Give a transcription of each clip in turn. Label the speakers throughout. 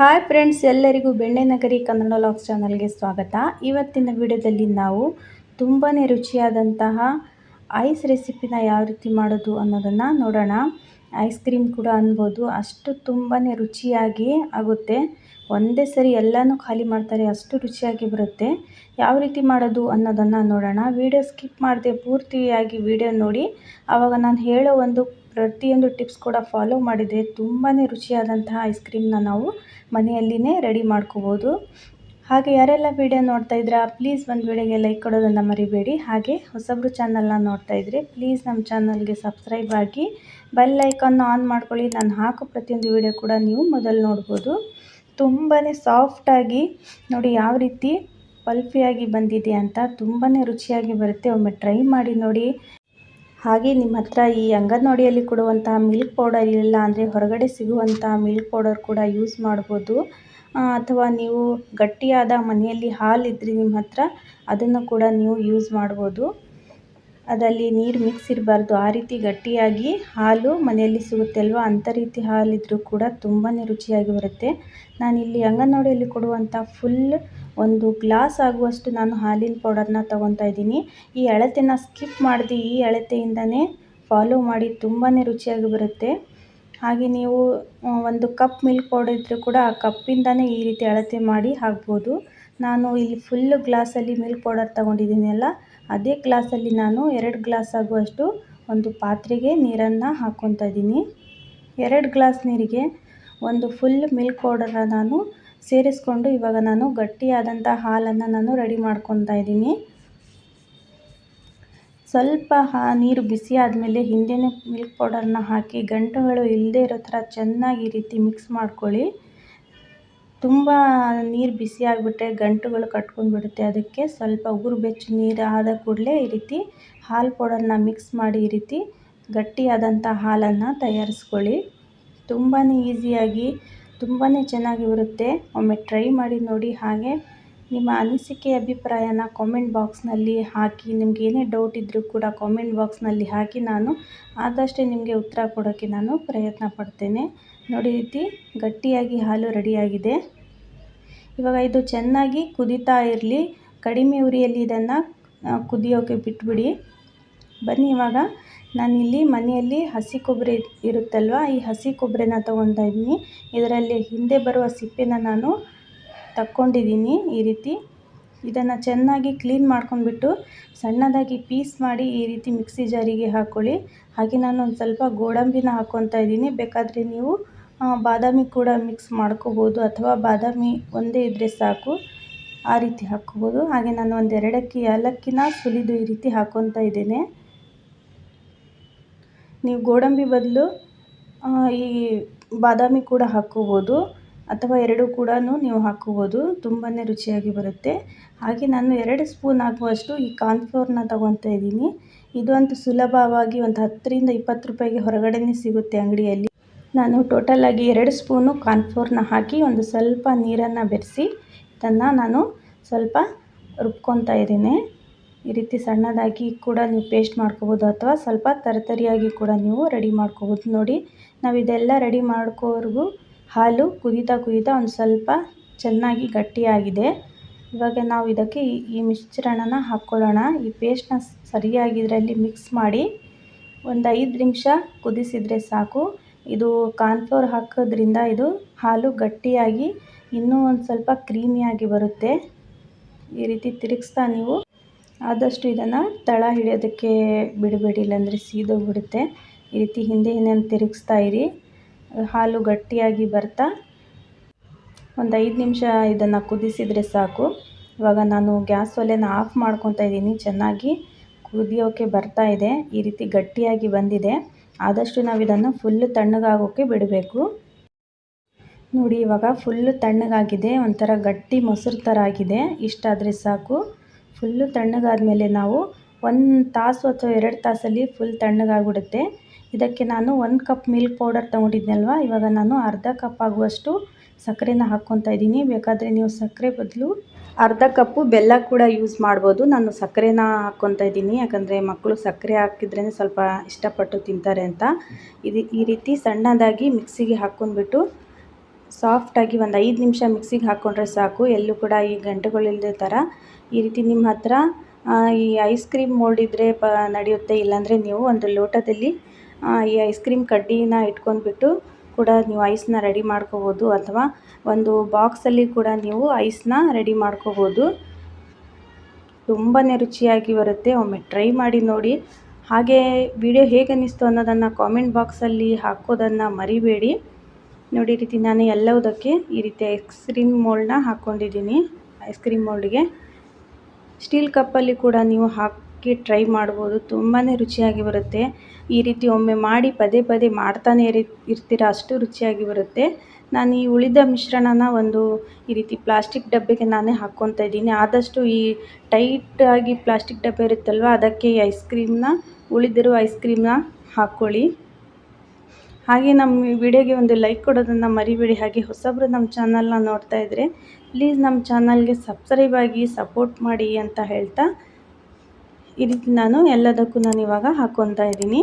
Speaker 1: Hi friends ಎಲ್ಲರಿಗೂ ಬೆಣ್ಣೆ ನಗರಿ ಕನ್ನಡ ಲಾಗ್ಸ್ ಚಾನಲ್ಗೆ ಸ್ವಾಗತ. ಇವತ್ತಿನ ವಿಡಿಯೋದಲ್ಲಿ ನಾವು ತುಂಬಾ ರುಚಿಯಾದಂತಹ ಐಸ್ ರೆಸಿಪಿನ ಯಾವ ರೀತಿ ಮಾಡೋದು ಅನ್ನೋದನ್ನು ನೋಡೋಣ. ಐಸ್ ಕ್ರೀಮ್ ಕೂಡ ಅನ್ಬೋದು. ಅಷ್ಟು ತುಂಬಾ ರುಚಿಯಾಗಿ ಆಗುತ್ತೆ. ಒಂದೇ ಸರಿ ಎಲ್ಲನೂ ಖಾಲಿ ಮಾಡ್ತಾರೆ, ಅಷ್ಟು ರುಚಿಯಾಗಿ ಬರುತ್ತೆ. ಯಾವ ರೀತಿ ಮಾಡೋದು ಅನ್ನೋದನ್ನು ನೋಡೋಣ. ವಿಡಿಯೋ ಸ್ಕಿಪ್ ಮಾಡದೆ ಪೂರ್ತಿಯಾಗಿ ವಿಡಿಯೋ ನೋಡಿ. ಆವಾಗ ನಾನು ಹೇಳೋ ಒಂದು ಪ್ರತಿಯೊಂದು ಟಿಪ್ಸ್ ಕೂಡ ಫಾಲೋ ಮಾಡಿದರೆ ತುಂಬಾ ರುಚಿಯಾದಂತಹ ಐಸ್ ಕ್ರೀಮ್ನ ನಾವು ಮನೆಯಲ್ಲಿನೇ ರೆಡಿ ಮಾಡ್ಕೋಬೋದು. ಹಾಗೆ ಯಾರೆಲ್ಲ ವಿಡಿಯೋ ನೋಡ್ತಾ ಇದ್ದೀರಾ ಪ್ಲೀಸ್ ಒಂದು ವಿಡಿಯೋಗೆ ಲೈಕ್ ಕೊಡೋದನ್ನು ಮರಿಬೇಡಿ. ಹಾಗೆ ಹೊಸಬ್ರು ಚಾನಲ್ನ ನೋಡ್ತಾ ಇದ್ದರೆ ಪ್ಲೀಸ್ ನಮ್ಮ ಚಾನಲ್ಗೆ ಸಬ್ಸ್ಕ್ರೈಬ್ ಆಗಿ ಬೆಲ್ ಲೈಕನ್ನು ಆನ್ ಮಾಡ್ಕೊಳ್ಳಿ. ನಾನು ಹಾಕೋ ಪ್ರತಿಯೊಂದು ವಿಡಿಯೋ ಕೂಡ ನೀವು ಮೊದಲು ನೋಡ್ಬೋದು. ತುಂಬಾ ಸಾಫ್ಟಾಗಿ ನೋಡಿ ಯಾವ ರೀತಿ ಪಲ್ಫಿಯಾಗಿ ಬಂದಿದೆ ಅಂತ ತುಂಬಾ ರುಚಿಯಾಗಿ ಬರುತ್ತೆ. ಒಮ್ಮೆ ಟ್ರೈ ಮಾಡಿ ನೋಡಿ. ಹಾಗೆ ನಿಮ್ಮ ಹತ್ರ ಈ ಅಂಗನವಾಡಿಯಲ್ಲಿ ಕೊಡುವಂತಹ ಮಿಲ್ಕ್ ಪೌಡರ್ ಇಲ್ಲ ಅಂದರೆ ಹೊರಗಡೆ ಸಿಗುವಂತಹ ಮಿಲ್ಕ್ ಪೌಡರ್ ಕೂಡ ಯೂಸ್ ಮಾಡ್ಬೋದು. ಅಥವಾ ನೀವು ಗಟ್ಟಿಯಾದ ಮನೆಯಲ್ಲಿ ಹಾಲಿದ್ರೆ ನಿಮ್ಮ ಹತ್ರ ಅದನ್ನು ಕೂಡ ನೀವು ಯೂಸ್ ಮಾಡ್ಬೋದು. ಅದರಲ್ಲಿ ನೀರು ಮಿಕ್ಸ್ ಇರಬಾರ್ದು. ಆ ರೀತಿ ಗಟ್ಟಿಯಾಗಿ ಹಾಲು ಮನೆಯಲ್ಲಿ ಸಿಗುತ್ತೆ ಅಲ್ವಾ ಅಂಥ ರೀತಿ ಹಾಲಿದ್ರೂ ಕೂಡ ತುಂಬಾ ರುಚಿಯಾಗಿ ಬರುತ್ತೆ. ನಾನಿಲ್ಲಿ ಅಂಗನವಾಡಿಯಲ್ಲಿ ಕೊಡುವಂಥ ಫುಲ್ ಒಂದು ಗ್ಲಾಸ್ ಆಗುವಷ್ಟು ನಾನು ಹಾಲಿನ ಪೌಡರ್ನ ತೊಗೊತಾ ಇದ್ದೀನಿ. ಈ ಅಳತೆನ ಸ್ಕಿಪ್ ಮಾಡಿದೆ, ಈ ಅಳತೆಯಿಂದನೇ ಫಾಲೋ ಮಾಡಿ ತುಂಬಾ ರುಚಿಯಾಗಿ ಬರುತ್ತೆ. ಹಾಗೆ ನೀವು ಒಂದು ಕಪ್ ಮಿಲ್ಕ್ ಪೌಡರ್ ಇದ್ದರೂ ಕೂಡ ಆ ಕಪ್ಪಿಂದನೇ ಈ ರೀತಿ ಅಳತೆ ಮಾಡಿ ಹಾಕ್ಬೋದು. ನಾನು ಇಲ್ಲಿ ಫುಲ್ ಗ್ಲಾಸಲ್ಲಿ ಮಿಲ್ಕ್ ಪೌಡರ್ ತೊಗೊಂಡಿದ್ದೀನಿ ಅಲ್ಲ ಅದೇ ಗ್ಲಾಸಲ್ಲಿ ನಾನು ಎರಡು ಗ್ಲಾಸ್ ಆಗುವಷ್ಟು ಒಂದು ಪಾತ್ರೆಗೆ ನೀರನ್ನು ಹಾಕ್ಕೊತಾ ಇದ್ದೀನಿ. ಎರಡು ಗ್ಲಾಸ್ ನೀರಿಗೆ ಒಂದು ಫುಲ್ ಮಿಲ್ಕ್ ಪೌಡರ್ನ ನಾನು ಸೇರಿಸ್ಕೊಂಡು ಇವಾಗ ನಾನು ಗಟ್ಟಿಯಾದಂಥ ಹಾಲನ್ನು ನಾನು ರೆಡಿ ಮಾಡ್ಕೊತಾ ಇದ್ದೀನಿ. ಸ್ವಲ್ಪ ಹಾ ನೀರು ಬಿಸಿ ಆದಮೇಲೆ ಹಿಂದೆಯೇ ಮಿಲ್ಕ್ ಪೌಡರ್ನ ಹಾಕಿ ಗಂಟುಗಳು ಇಲ್ಲದೇ ಇರೋ ಥರ ಚೆನ್ನಾಗಿ ರೀತಿ ಮಿಕ್ಸ್ ಮಾಡ್ಕೊಳ್ಳಿ. ತುಂಬ ನೀರು ಬಿಸಿ ಆಗಿಬಿಟ್ರೆ ಗಂಟುಗಳು ಕಟ್ಕೊಂಡ್ಬಿಡುತ್ತೆ ಅದಕ್ಕೆ ಸ್ವಲ್ಪ ಉಗುರು ಬೆಚ್ಚ ನೀರು ಆದ ಕೂಡಲೇ ಈ ರೀತಿ ಹಾಲು ಪೌಡರ್ನ ಮಿಕ್ಸ್ ಮಾಡಿ ಈ ರೀತಿ ಗಟ್ಟಿಯಾದಂಥ ಹಾಲನ್ನು ತಯಾರಿಸ್ಕೊಳ್ಳಿ. ತುಂಬಾ ಈಸಿಯಾಗಿ ತುಂಬಾ ಚೆನ್ನಾಗಿ ಬರುತ್ತೆ. ಒಮ್ಮೆ ಟ್ರೈ ಮಾಡಿ ನೋಡಿ ಹಾಗೆ. ನಿಮ್ಮ ಅನಿಸಿಕೆ, ಅಭಿಪ್ರಾಯನ ಕಾಮೆಂಟ್ ಬಾಕ್ಸ್ನಲ್ಲಿ ಹಾಕಿ. ನಿಮ್ಗೆ ಏನೇ ಡೌಟ್ ಇದ್ದರೂ ಕೂಡ ಕಾಮೆಂಟ್ ಬಾಕ್ಸ್ನಲ್ಲಿ ಹಾಕಿ. ನಾನು ಆದಷ್ಟೇ ನಿಮಗೆ ಉತ್ತರ ಕೊಡೋಕ್ಕೆ ನಾನು ಪ್ರಯತ್ನ ಪಡ್ತೇನೆ. ನೋಡಿ ರೀತಿ, ಗಟ್ಟಿಯಾಗಿ ಹಾಲು ರೆಡಿಯಾಗಿದೆ. ಇವಾಗ ಇದು ಚೆನ್ನಾಗಿ ಕುದಿತಾ ಇರಲಿ. ಕಡಿಮೆ ಉರಿಯಲ್ಲಿ ಇದನ್ನು ಕುದಿಯೋಕ್ಕೆ ಬಿಟ್ಬಿಡಿ. ಬನ್ನಿ ಇವಾಗ. ನಾನಿಲ್ಲಿ ಮನೆಯಲ್ಲಿ ಹಸಿ ಕೊಬ್ಬರಿ ಇರುತ್ತಲ್ವ? ಈ ಹಸಿ ಕೊಬ್ಬರಿನ ತೊಗೊತಾ ಇದ್ದೀನಿ ಇದರಲ್ಲಿ ಹಿಂದೆ ಬರುವ ಸಿಪ್ಪೆನ ನಾನು ತಕ್ಕೊಂಡಿದ್ದೀನಿ ಈ ರೀತಿ. ಇದನ್ನು ಚೆನ್ನಾಗಿ ಕ್ಲೀನ್ ಮಾಡ್ಕೊಂಡ್ಬಿಟ್ಟು ಸಣ್ಣದಾಗಿ ಪೀಸ್ ಮಾಡಿ ಈ ರೀತಿ ಮಿಕ್ಸಿ ಜಾರಿಗೆ ಹಾಕ್ಕೊಳ್ಳಿ ಹಾಗೆ ನಾನು ಒಂದು ಸ್ವಲ್ಪ ಗೋಡಂಬಿನ ಹಾಕ್ಕೊತಾ ಇದ್ದೀನಿ. ಬೇಕಾದರೆ ನೀವು ಬಾದಾಮಿ ಕೂಡ ಮಿಕ್ಸ್ ಮಾಡ್ಕೋಬೋದು ಅಥವಾ ಬಾದಾಮಿ ಒಂದೇ ಇದ್ದರೆ ಸಾಕು. ಆ ರೀತಿ ಹಾಕ್ಕೋಬೋದು. ಹಾಗೆ ನಾನು ಒಂದು ಎರಡಕ್ಕಿ ಏಲಕ್ಕಿನ ಸುಲಿದು ಈ ರೀತಿ ಹಾಕ್ಕೊತಾ ಇದ್ದೇನೆ. ನೀವು ಗೋಡಂಬಿ ಬದಲು ಈ ಬಾದಾಮಿ ಕೂಡ ಹಾಕ್ಕೋಬೋದು. ಅಥವಾ ಎರಡು ಕೂಡ ನೀವು ಹಾಕ್ಕೋಬೋದು ತುಂಬಾ ರುಚಿಯಾಗಿ ಬರುತ್ತೆ. ಹಾಗೆ ನಾನು ಎರಡು ಸ್ಪೂನ್ ಹಾಕುವಷ್ಟು ಈ ಕಾರ್ನ್ಫ್ಲೋರ್ನ ತೊಗೊತಾ ಇದ್ದೀನಿ. ಇದು ಅಂತೂ ಸುಲಭವಾಗಿ ಒಂದು ಹತ್ತರಿಂದ ಇಪ್ಪತ್ತು ರೂಪಾಯಿಗೆ ಹೊರಗಡೆನೇ ಸಿಗುತ್ತೆ ಅಂಗಡಿಯಲ್ಲಿ. ನಾನು ಟೋಟಲಾಗಿ ಎರಡು ಸ್ಪೂನು ಕಾರ್ನ್ಫ್ಲೋರ್ನ ಹಾಕಿ ಒಂದು ಸ್ವಲ್ಪ ನೀರನ್ನು ಬೆರೆಸಿ, ಇದನ್ನು ನಾನು ಸ್ವಲ್ಪ ರುಬ್ಕೊತಾ ಇದ್ದೀನಿ. ಈ ರೀತಿ ಸಣ್ಣದಾಗಿ ಕೂಡ ನೀವು ಪೇಸ್ಟ್ ಮಾಡ್ಕೋಬೋದು ಅಥವಾ ಸ್ವಲ್ಪ ತರತರಿಯಾಗಿ ಕೂಡ ನೀವು ರೆಡಿ ಮಾಡ್ಕೋಬೋದು. ನೋಡಿ ನಾವು ಇದೆಲ್ಲ ರೆಡಿ ಮಾಡ್ಕೋವರೆಗೂ ಹಾಲು ಕುದೀತಾ ಕುದೀತಾ ಒಂದು ಸ್ವಲ್ಪ ಚೆನ್ನಾಗಿ ಗಟ್ಟಿಯಾಗಿದೆ. ಇವಾಗ ನಾವು ಇದಕ್ಕೆ ಈ ಮಿಶ್ರಣನ ಹಾಕ್ಕೊಳ್ಳೋಣ. ಈ ಪೇಸ್ಟ್ನ ಸರಿಯಾಗಿ ಇದರಲ್ಲಿ ಮಿಕ್ಸ್ ಮಾಡಿ ಒಂದು ಐದು ನಿಮಿಷ ಕುದಿಸಿದರೆ ಸಾಕು. ಇದು ಕಾರ್ನ್ಫ್ಲೋರ್ ಹಾಕೋದ್ರಿಂದ ಇದು ಹಾಲು ಗಟ್ಟಿಯಾಗಿ ಇನ್ನೂ ಒಂದು ಸ್ವಲ್ಪ ಕ್ರೀಮಿಯಾಗಿ ಬರುತ್ತೆ. ಈ ರೀತಿ ತಿರುಗಿಸ್ತಾ ನೀವು ಆದಷ್ಟು ಇದನ್ನು ತಳ ಹಿಡಿಯೋದಕ್ಕೆ ಬಿಡಬೇಡಿ ಇಲ್ಲಾಂದರೆ ಸೀದೋಗ್ಬಿಡುತ್ತೆ. ಈ ರೀತಿ ಹಿಂದೆ ಹಿಂದೆ ತಿರುಗಿಸ್ತಾ ಇರಿ. ಹಾಲು ಗಟ್ಟಿಯಾಗಿ ಬರ್ತಾ ಒಂದು ಐದು ನಿಮಿಷ ಇದನ್ನು ಕುದಿಸಿದರೆ ಸಾಕು. ಇವಾಗ ನಾನು ಗ್ಯಾಸ್ ಒಲೆನ ಆಫ್ ಮಾಡ್ಕೊತಾ ಇದ್ದೀನಿ. ಚೆನ್ನಾಗಿ ಕುದಿಯೋಕ್ಕೆ ಬರ್ತಾ ಇದೆ. ಈ ರೀತಿ ಗಟ್ಟಿಯಾಗಿ ಬಂದಿದೆ. ಆದಷ್ಟು ನಾವು ಇದನ್ನು ಫುಲ್ಲು ತಣ್ಣಗಾಗೋಕ್ಕೆ ಬಿಡಬೇಕು. ನೋಡಿ, ಇವಾಗ ಫುಲ್ಲು ತಣ್ಣಗಾಗಿದೆ. ಒಂಥರ ಗಟ್ಟಿ ಮೊಸರು ಥರ ಆಗಿದೆ ಇಷ್ಟಾದರೆ ಸಾಕು. ಫುಲ್ಲು ತಣ್ಣಗಾದಮೇಲೆ ನಾವು ಒಂದು ತಾಸು ಅಥವಾ ಎರಡು ತಾಸಲ್ಲಿ ಫುಲ್ ತಣ್ಣಗಾಗ್ಬಿಡುತ್ತೆ. ಇದಕ್ಕೆ ನಾನು ಒಂದು ಕಪ್ ಮಿಲ್ಕ್ ಪೌಡರ್ ತೊಗೊಂಡಿದ್ನಲ್ವ ಇವಾಗ ನಾನು ಅರ್ಧ ಕಪ್ ಆಗುವಷ್ಟು ಸಕ್ಕರೆನ ಹಾಕ್ಕೊತಾ ಇದ್ದೀನಿ. ಬೇಕಾದರೆ ನೀವು ಸಕ್ಕರೆ ಬದಲು ಅರ್ಧ ಕಪ್ಪು ಬೆಲ್ಲ ಕೂಡ ಯೂಸ್ ಮಾಡ್ಬೋದು. ನಾನು ಸಕ್ಕರೆನ ಹಾಕ್ಕೊತಾ ಇದ್ದೀನಿ. ಯಾಕಂದರೆ ಮಕ್ಕಳು ಸಕ್ಕರೆ ಹಾಕಿದ್ರೇ ಸ್ವಲ್ಪ ಇಷ್ಟಪಟ್ಟು ತಿಂತಾರೆ ಅಂತ. ಇದು ಈ ರೀತಿ ಸಣ್ಣದಾಗಿ ಮಿಕ್ಸಿಗೆ ಹಾಕ್ಕೊಂಡ್ಬಿಟ್ಟು ಸಾಫ್ಟಾಗಿ ಒಂದು ಐದು ನಿಮಿಷ ಮಿಕ್ಸಿಗೆ ಹಾಕ್ಕೊಂಡ್ರೆ ಸಾಕು. ಎಲ್ಲೂ ಕೂಡ ಈ ಗಂಟುಗಳಿಲ್ಲದೆ ಥರ ಈ ರೀತಿ ನಿಮ್ಮ ಹತ್ರ ಈ ಐಸ್ ಕ್ರೀಮ್ ಮೋಲ್ಡ್ ಇದ್ದರೆ ಪ, ನಡೆಯುತ್ತೆ. ಇಲ್ಲಾಂದರೆ ನೀವು ಒಂದು ಲೋಟದಲ್ಲಿ ಈ ಐಸ್ ಕ್ರೀಮ್ ಕಡ್ಡಿನ ಇಟ್ಕೊಂಡ್ಬಿಟ್ಟು ಕೂಡ ನೀವು ಐಸ್ನ ರೆಡಿ ಮಾಡ್ಕೋಬೋದು ಅಥವಾ ಒಂದು ಬಾಕ್ಸಲ್ಲಿ ಕೂಡ ನೀವು ಐಸ್ನ ರೆಡಿ ಮಾಡ್ಕೋಬೋದು. ತುಂಬಾ ರುಚಿಯಾಗಿ ಬರುತ್ತೆ. ಒಮ್ಮೆ ಟ್ರೈ ಮಾಡಿ ನೋಡಿ. ಹಾಗೆ ವಿಡಿಯೋ ಹೇಗೆ ಅನ್ನಿಸ್ತು ಅನ್ನೋದನ್ನು ಕಾಮೆಂಟ್ ಬಾಕ್ಸಲ್ಲಿ ಹಾಕೋದನ್ನು ಮರಿಬೇಡಿ. ನೋಡಿ ರೀತಿ ನಾನು ಎಲ್ಲವುದಕ್ಕೆ ಈ ರೀತಿ ಐಸ್ ಕ್ರೀಮ್ ಮೋಲ್ಡ್ನ ಹಾಕ್ಕೊಂಡಿದ್ದೀನಿ. ಐಸ್ ಕ್ರೀಮ್ ಮೋಲ್ಡ್ಗೆ ಸ್ಟೀಲ್ ಕಪ್ಪಲ್ಲಿ ಕೂಡ ನೀವು ಹಾಕಿ ಟ್ರೈ ಮಾಡ್ಬೋದು. ತುಂಬಾ ರುಚಿಯಾಗಿ ಬರುತ್ತೆ. ಈ ರೀತಿ ಒಮ್ಮೆ ಮಾಡಿ ಪದೇ ಪದೇ ಮಾಡ್ತಾನೆ ಇರಿ, ಇರ್ತೀರ ಅಷ್ಟು ರುಚಿಯಾಗಿ ಬರುತ್ತೆ. ನಾನು ಈ ಉಳಿದ ಮಿಶ್ರಣನ ಒಂದು ಈ ರೀತಿ ಪ್ಲಾಸ್ಟಿಕ್ ಡಬ್ಬೆಗೆ ನಾನೇ ಹಾಕ್ಕೊತಾ ಇದ್ದೀನಿ. ಆದಷ್ಟು ಈ ಟೈಟಾಗಿ ಪ್ಲಾಸ್ಟಿಕ್ ಡಬ್ಬೆ ಇರುತ್ತಲ್ವ, ಅದಕ್ಕೆ ಈ ಐಸ್ ಕ್ರೀಮ್ನ ಉಳಿದಿರೋ ಐಸ್ ಕ್ರೀಮ್ನ ಹಾಕ್ಕೊಳ್ಳಿ. ಹಾಗೆ ನಮ್ಮ ವಿಡಿಯೋಗೆ ಒಂದು ಲೈಕ್ ಕೊಡೋದನ್ನು ಮರಿಬೇಡಿ. ಹಾಗೆ ಹೊಸಬ್ರು ನಮ್ಮ ಚಾನಲ್ನ ನೋಡ್ತಾ ಇದ್ದರೆ ಪ್ಲೀಸ್ ನಮ್ಮ ಚಾನಲ್ಗೆ ಸಬ್ಸ್ಕ್ರೈಬ್ ಆಗಿ ಸಪೋರ್ಟ್ ಮಾಡಿ ಅಂತ ಹೇಳ್ತಾ ಈ ರೀತಿ ನಾನು ಎಲ್ಲದಕ್ಕೂ ನಾನು ಇವಾಗ ಹಾಕ್ಕೊತಾ ಇದ್ದೀನಿ.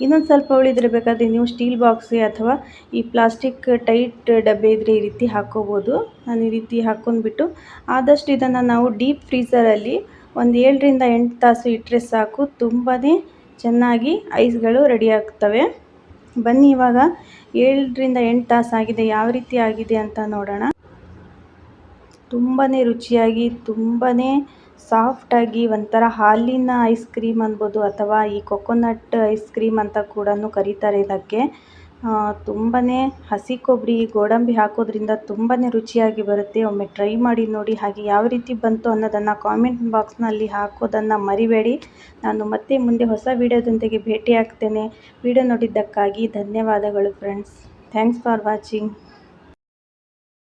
Speaker 1: ಇನ್ನೊಂದು ಸ್ವಲ್ಪ ಉಳಿದಿರಬೇಕಾದ್ರೆ ಬೇಕಾದರೆ ನೀವು ಸ್ಟೀಲ್ ಬಾಕ್ಸ್ಗೆ ಅಥವಾ ಈ ಪ್ಲಾಸ್ಟಿಕ್ ಟೈಟ್ ಡಬ್ಬೆ ಇದ್ದರೆ ಈ ರೀತಿ ಹಾಕ್ಕೋಬೋದು ನಾನು ಈ ರೀತಿ ಹಾಕ್ಕೊಂಡ್ಬಿಟ್ಟು ಆದಷ್ಟು ಇದನ್ನು ನಾವು ಡೀಪ್ ಫ್ರೀಸರಲ್ಲಿ ಒಂದು ಏಳರಿಂದ ಎಂಟು ತಾಸು ಇಟ್ಟರೆ ಸಾಕು. ತುಂಬಾ ಚೆನ್ನಾಗಿ ಐಸ್ಗಳು ರೆಡಿ ಆಗ್ತವೆ. ಬನ್ನಿ ಇವಾಗ ಏಳರಿಂದ ಎಂಟು ತಾಸು ಆಗಿದೆ. ಯಾವ ರೀತಿ ಆಗಿದೆ ಅಂತ ನೋಡೋಣ. ತುಂಬಾ ರುಚಿಯಾಗಿ ತುಂಬಾ ಸಾಫ್ಟಾಗಿ ಒಂಥರ ಹಾಲಿನ ಐಸ್ ಕ್ರೀಮ್ ಅನ್ಬೋದು ಅಥವಾ ಈ ಕೊಕೊನಟ್ ಐಸ್ ಕ್ರೀಮ್ ಅಂತ ಕೂಡ ಕರೀತಾರೆ ಇದಕ್ಕೆ. ತುಂಬಾ ಹಸಿ ಕೊಬ್ಬರಿ ಗೋಡಂಬಿ ಹಾಕೋದ್ರಿಂದ ತುಂಬಾ ರುಚಿಯಾಗಿ ಬರುತ್ತೆ. ಒಮ್ಮೆ ಟ್ರೈ ಮಾಡಿ ನೋಡಿ ಹಾಗೆ ಯಾವ ರೀತಿ ಬಂತು ಅನ್ನೋದನ್ನು ಕಾಮೆಂಟ್ ಬಾಕ್ಸ್ನಲ್ಲಿ ಹಾಕೋದನ್ನು ಮರಿಬೇಡಿ. ನಾನು ಮತ್ತೆ ಮುಂದೆ ಹೊಸ ವೀಡಿಯೋದೊಂದಿಗೆ ಭೇಟಿ ಆಗ್ತೇನೆ ವಿಡಿಯೋ ನೋಡಿದ್ದಕ್ಕಾಗಿ ಧನ್ಯವಾದಗಳು ಫ್ರೆಂಡ್ಸ್ ಥ್ಯಾಂಕ್ಸ್ ಫಾರ್ ವಾಚಿಂಗ್